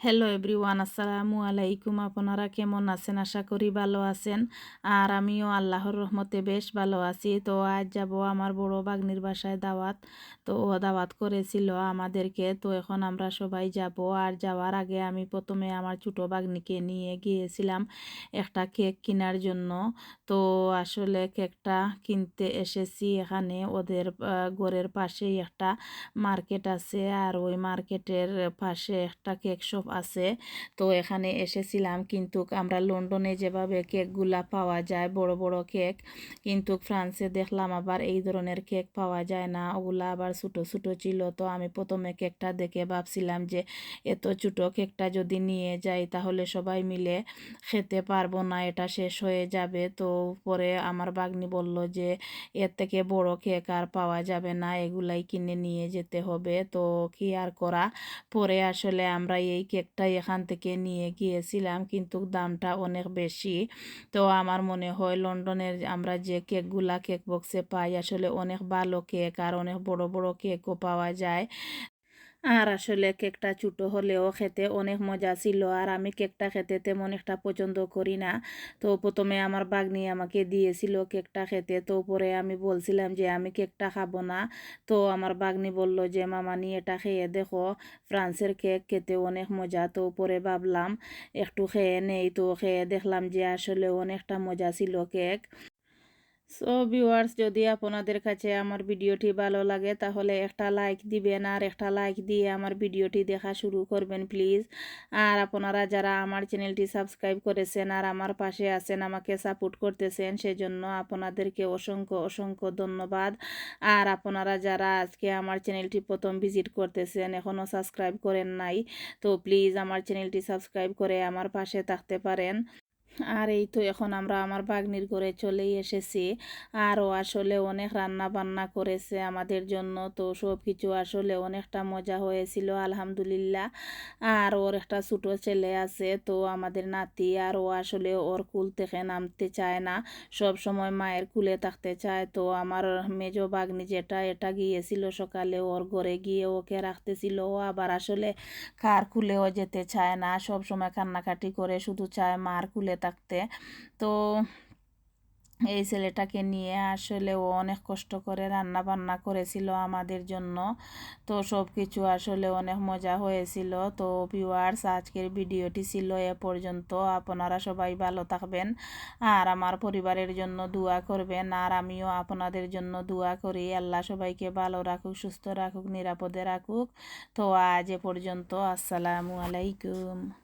Hello everyone আসসালামু আলাইকুম আপনারা কেমন আছেন? আশা করি ভালো আছেন। আর আমিও আল্লাহর রহমতে বেশ ভালো আছি। তো আজ যাব আমার বড় বাগনির বাসায় দাওয়াত। তো ও দাওয়াত করেছিল আমাদেরকে। তো এখন আমরা সবাই যাব। আর যাওয়ার আগে আমি প্রথমে আমার ছোটো বাগনিকে নিয়ে গিয়েছিলাম একটা কেক কেনার জন্য। তো আসলে কেকটা কিনতে এসেছি এখানে। ওদের ঘরের পাশেই একটা মার্কেট আছে। আর ওই মার্কেটের পাশে একটা কেক শপ আছে। তো এখানে এসেছিলাম। কিন্তু আমরা লন্ডনে যেভাবে কেকগুলা পাওয়া যায়, বড় বড় কেক, কিন্তু ফ্রান্সে দেখলাম আবার এই ধরনের কেক পাওয়া যায় না। ওগুলা আবার ছোটো ছোটো ছিল। তো আমি প্রথমে কেকটা দেখে ভাবছিলাম যে, এত ছোটো কেকটা যদি নিয়ে যাই, তাহলে সবাই মিলে খেতে পারব না, এটা শেষ হয়ে যাবে। তো পরে আমার বাগনি বলল যে, এর থেকে বড় কেক আর পাওয়া যাবে না, এগুলাই কিনে নিয়ে যেতে হবে। তো কি আর করা? পরে আসলে আমরা এই কেকটাই এখান থেকে নিয়ে গিয়েছিলাম, কিন্তু দামটা অনেক বেশি। তো আমার মনে হয় লন্ডনের আমরা যে কেকগুলা কেক বক্সে পাই, আসলে অনেক ভালো কেক আর অনেক বড় বড় কেকও পাওয়া যায়। আর আসলে কেকটা ছোটো হলেও খেতে অনেক মজা ছিল। আর আমি কেকটা খেতে তেমন একটা পছন্দ করি না। তো প্রথমে আমার বাগনি আমাকে দিয়েছিল কেকটা খেতে। তো পরে আমি বলছিলাম যে, আমি কেকটা খাব না। তো আমার বাগনি বলল যে মামানি এটা খেয়ে দেখো। ফ্রান্সের কেক খেতে অনেক মজা। তো পরে ভাবলাম, একটু খেয়ে নেই। তো খেয়ে দেখলাম যে, আসলে অনেকটা মজা ছিল কেক। সো ভিউয়ার্স যদি আপনাদের কাছে আমার ভিডিওটি ভালো লাগে, তাহলে একটা লাইক দিবেন আর একটা লাইক দিয়ে আমার ভিডিওটি দেখা শুরু করবেন প্লিজ আর আপনারা যারা আমার চ্যানেলটি সাবস্ক্রাইব করেছেন আর আমার পাশে আছেন, আমাকে সাপোর্ট করতেছেন, সেজন্য আপনাদেরকে অসংখ্য অসংখ্য ধন্যবাদ। আর আপনারা যারা আজকে আমার চ্যানেলটি প্রথম ভিজিট করতেছেন এখনও সাবস্ক্রাইব করেন নাই, তো প্লিজ আমার চ্যানেলটি সাবস্ক্রাইব করে আমার পাশে থাকতে পারেন। আর এই তো এখন আমরা আমার বাগনির ঘরে চলেই এসেছি। আরও আসলে অনেক রান্না বান্না করেছে আমাদের জন্য, তো সব কিছু আসলে অনেকটা মজা হয়েছিল, আলহামদুলিল্লাহ। আর ওর একটা ছোটো ছেলে আছে, তো আমাদের নাতি আর ও আসলে ওর কুল থেকে নামতে চায় না, সব সময় মায়ের কুলে থাকতে চায়। তো আমার মেজো বাগনি যেটা, এটা গিয়েছিল সকালে, ওর ঘরে গিয়ে ওকে রাখতেছিল, ও আবার আসলে কার কুলেও যেতে চায় না, সব সময় কান্নাকাটি করে শুধু চায় মার কুলে থাকতে। তো এই ছেলেটাকে নিয়ে আসলে ও অনেক কষ্ট করে রান্না বান্না করেছিল আমাদের জন্য। তো সব কিছু আসলে অনেক মজা হয়েছিল। তো ভিউয়ার্স আজকের ভিডিওটি ছিল এ পর্যন্ত। আপনারা সবাই ভালো থাকবেন। আর আমার পরিবারের জন্য দোয়া করবেন। আর আমিও আপনাদের জন্য দোয়া করি। আল্লাহ সবাইকে ভালো রাখুক, সুস্থ রাখুক, নিরাপদে রাখুক। তো আজ এ পর্যন্ত। আসসালামু আলাইকুম।